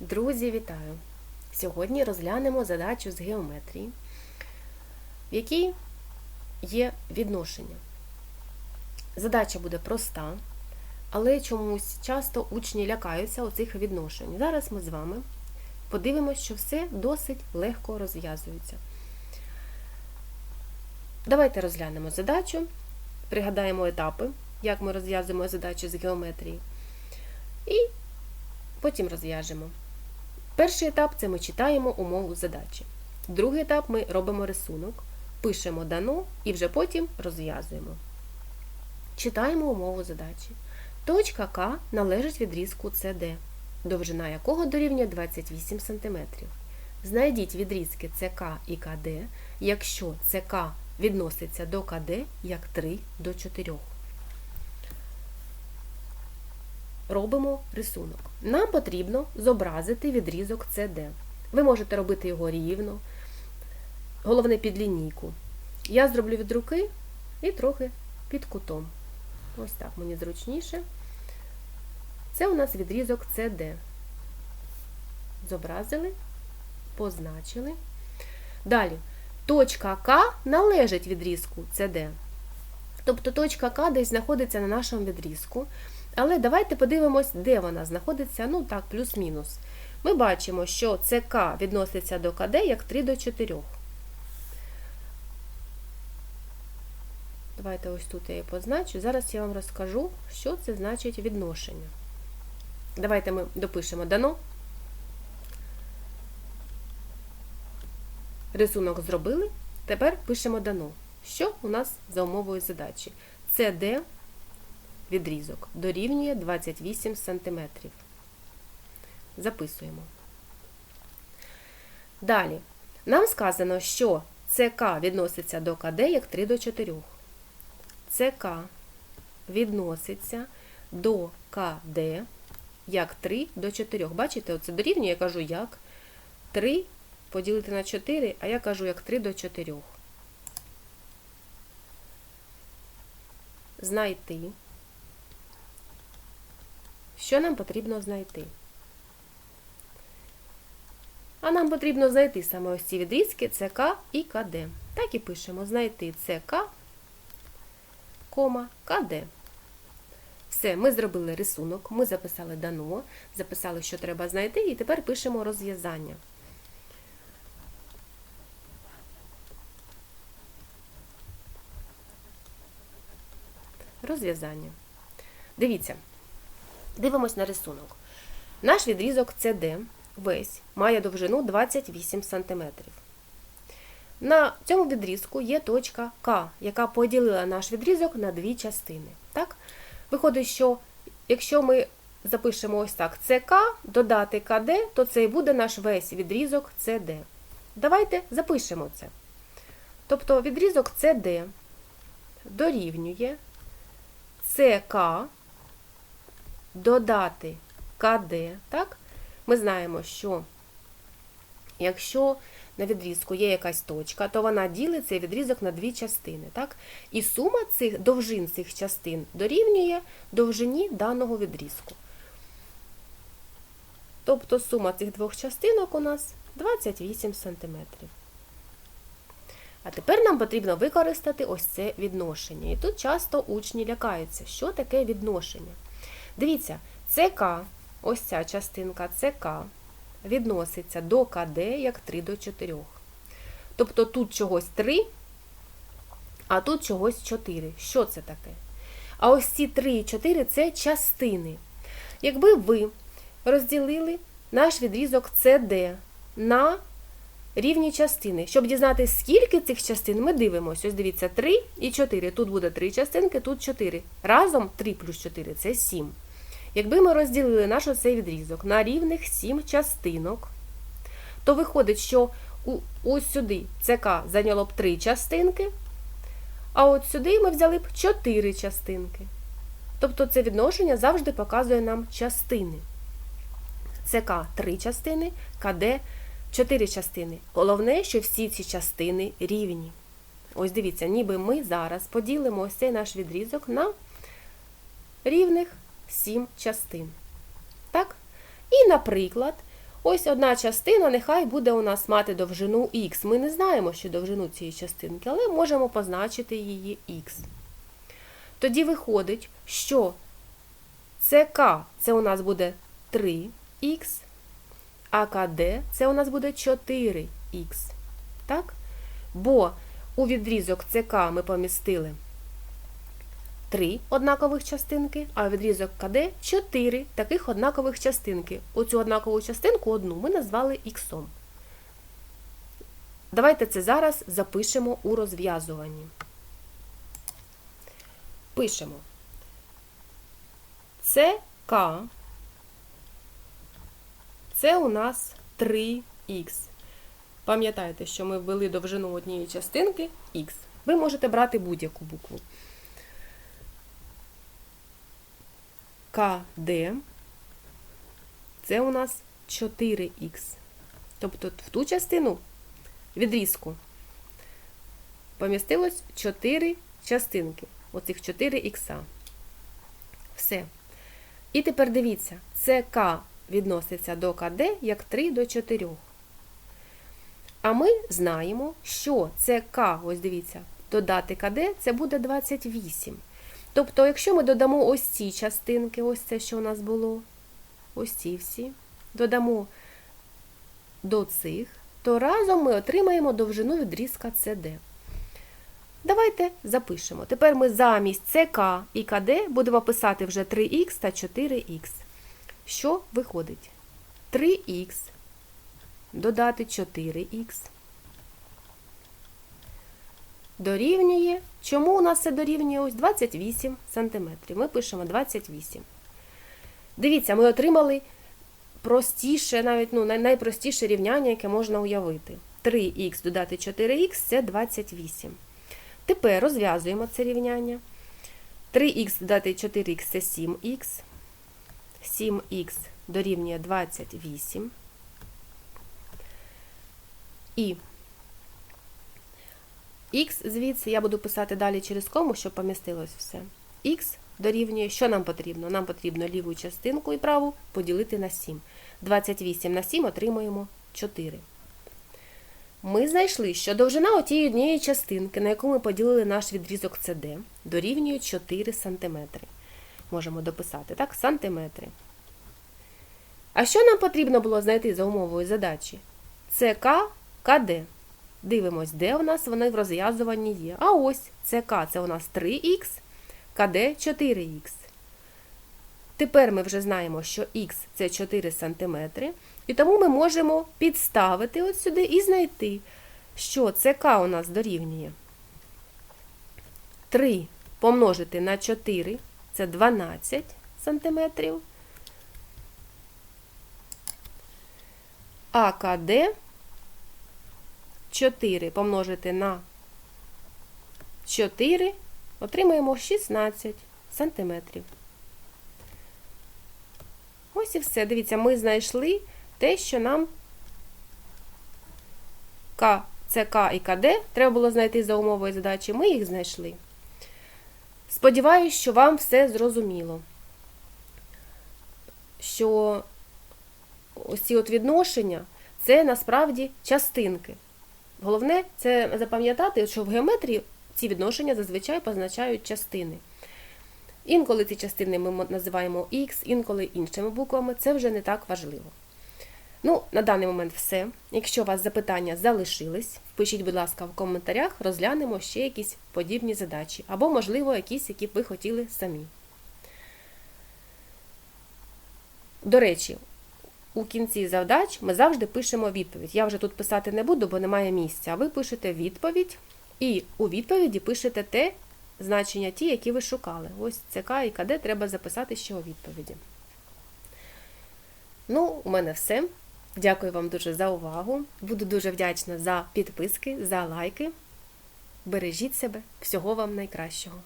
Друзі, вітаю! Сьогодні розглянемо задачу з геометрії, в якій є відношення. Задача буде проста, але чомусь часто учні лякаються оцих відношень. Зараз ми з вами подивимося, що все досить легко розв'язується. Давайте розглянемо задачу, пригадаємо етапи, як ми розв'язуємо задачу з геометрії. І потім розв'яжемо. Перший етап це ми читаємо умову задачі. Другий етап ми робимо рисунок, пишемо дано і вже потім розв'язуємо. Читаємо умову задачі. Точка К належить відрізку CD, довжина якого дорівнює 28 см. Знайдіть відрізки ЦК і КД, якщо ЦК відноситься до КД як 3 до 4 робимо рисунок. Нам потрібно зобразити відрізок CD. Ви можете робити його рівно, головне під лінійку. Я зроблю від руки і трохи під кутом. Ось так мені зручніше. Це у нас відрізок CD. Зобразили, позначили. Далі, точка К належить відрізку CD. Тобто точка К десь знаходиться на нашому відрізку. Але давайте подивимось, де вона знаходиться, ну так, плюс-мінус. Ми бачимо, що ЦК відноситься до КД як 3 до 4. Давайте ось тут я її позначу. Зараз я вам розкажу, що це значить відношення. Давайте ми допишемо дано. Рисунок зробили. Тепер пишемо дано. Що у нас за умовою задачі? CD відрізок дорівнює 28 см. Записуємо. Далі. Нам сказано, що ЦК відноситься до КД як 3 до 4. ЦК відноситься до КД як 3 до 4. Бачите, оце дорівнює, я кажу, як 3 поділити на 4, а я кажу, як 3 до 4. Знайти. Що нам потрібно знайти? А нам потрібно знайти саме ось ці відрізки ЦК і КД. Так і пишемо знайти ЦК, кома, КД. Все, ми зробили рисунок, ми записали дано, записали, що треба знайти, і тепер пишемо розв'язання. Розв'язання. Дивіться. Дивимось на рисунок. Наш відрізок CD весь має довжину 28 см. На цьому відрізку є точка К, яка поділила наш відрізок на дві частини. Так? Виходить, що якщо ми запишемо ось так ЦК, додати КД, то це і буде наш весь відрізок CD. Давайте запишемо це. Тобто відрізок CD дорівнює ЦК додати КД, так? Ми знаємо, що якщо на відрізку є якась точка, то вона ділить цей відрізок на дві частини. так? І сума цих довжин цих частин дорівнює довжині даного відрізку. Тобто сума цих двох частинок у нас 28 см. А тепер нам потрібно використати ось це відношення. І тут часто учні лякаються, що таке відношення. Дивіться, ЦК, ось ця частинка ЦК відноситься до КД як 3 до 4. Тобто тут чогось 3, а тут чогось 4. Що це таке? А ось ці 3 і 4 це частини. Якби ви розділили наш відрізок CD на рівні частини. Щоб дізнатися, скільки цих частин, ми дивимося. Ось дивіться, 3 і 4. Тут буде 3 частинки, тут 4. Разом 3 плюс 4 це 7. Якби ми розділили наш оцей відрізок на рівних 7 частинок, то виходить, що ось сюди ЦК зайняло б 3 частинки, а от сюди ми взяли б 4 частинки. Тобто це відношення завжди показує нам частини. ЦК 3 частини, КД 4 частини. Головне, що всі ці частини рівні. Ось дивіться, ніби ми зараз поділимо ось цей наш відрізок на рівних 7 частин. Так? І, наприклад, Ось одна частина, нехай буде у нас мати довжину х. Ми не знаємо, що довжину цієї частинки, але можемо позначити її х. Тоді виходить, що ЦК це у нас буде 3х, а КД це у нас буде 4х. Так? Бо у відрізок ЦК ми помістили 3 однакових частинки, а відрізок КД 4 таких однакових частинки. Оцю однакову частинку одну ми назвали х. Давайте це зараз запишемо у розв'язуванні. Пишемо. ЦК це у нас 3х. Пам'ятайте, що ми ввели довжину однієї частинки х. Ви можете брати будь-яку букву. КД це у нас 4х. Тобто в ту частину відрізку помістилось 4 частинки. Оцих 4 х. Все. І тепер дивіться, ЦК відноситься до КД як 3 до 4. А ми знаємо, що ЦК, ось дивіться, додати КД це буде 28. Тобто, якщо ми додамо ось ці частинки, ось це, що у нас було, ось ці всі, додамо до цих, то разом ми отримаємо довжину відрізка CD. Давайте запишемо. Тепер ми замість ЦК і КД будемо писати вже 3х та 4х. Що виходить? 3х додати 4х. Дорівнює. Чому у нас це дорівнює? Ось 28 см. Ми пишемо 28. Дивіться, ми отримали простіше, навіть ну, найпростіше рівняння, яке можна уявити. 3х додати 4х це 28. Тепер розв'язуємо це рівняння. 3х додати 4х це 7х. 7х дорівнює 28. І х звідси я буду писати далі через кому, щоб помістилось все. Х дорівнює, що нам потрібно? Нам потрібно ліву частинку і праву поділити на 7. 28 на 7 отримуємо 4. Ми знайшли, що довжина отієї однієї частинки, на яку ми поділили наш відрізок CD, дорівнює 4 см. Можемо дописати, так, сантиметри. А що нам потрібно було знайти за умовою задачі? ЦК, КД. Дивимось, де у нас вони в розв'язуванні є. А ось ЦК це у нас 3х, КД 4х. Тепер ми вже знаємо, що х це 4 см, і тому ми можемо підставити от сюди і знайти, що ЦК у нас дорівнює 3 помножити на 4 це 12 см. А КД 4 помножити на 4, отримаємо 16 сантиметрів. Ось і все. Дивіться, ми знайшли те, що нам К, ЦК і КД треба було знайти за умовою задачі. Ми їх знайшли. Сподіваюсь, що вам все зрозуміло. Що ось ці от відношення це насправді частинки. Головне це запам'ятати, що в геометрії ці відношення зазвичай позначають частини. Інколи ці частини ми називаємо Х, інколи іншими буквами, це вже не так важливо. Ну, на даний момент все. Якщо у вас запитання залишились, пишіть, будь ласка, в коментарях, розглянемо ще якісь подібні задачі, або, можливо, якісь, які б ви хотіли самі. До речі, у кінці завдач ми завжди пишемо відповідь. Я вже тут писати не буду, бо немає місця. Ви пишете відповідь, і у відповіді пишете те значення, ті, які ви шукали. Ось ЦК і КД треба записати ще у відповіді. Ну, у мене все. Дякую вам дуже за увагу. Буду дуже вдячна за підписки, за лайки. Бережіть себе, всього вам найкращого.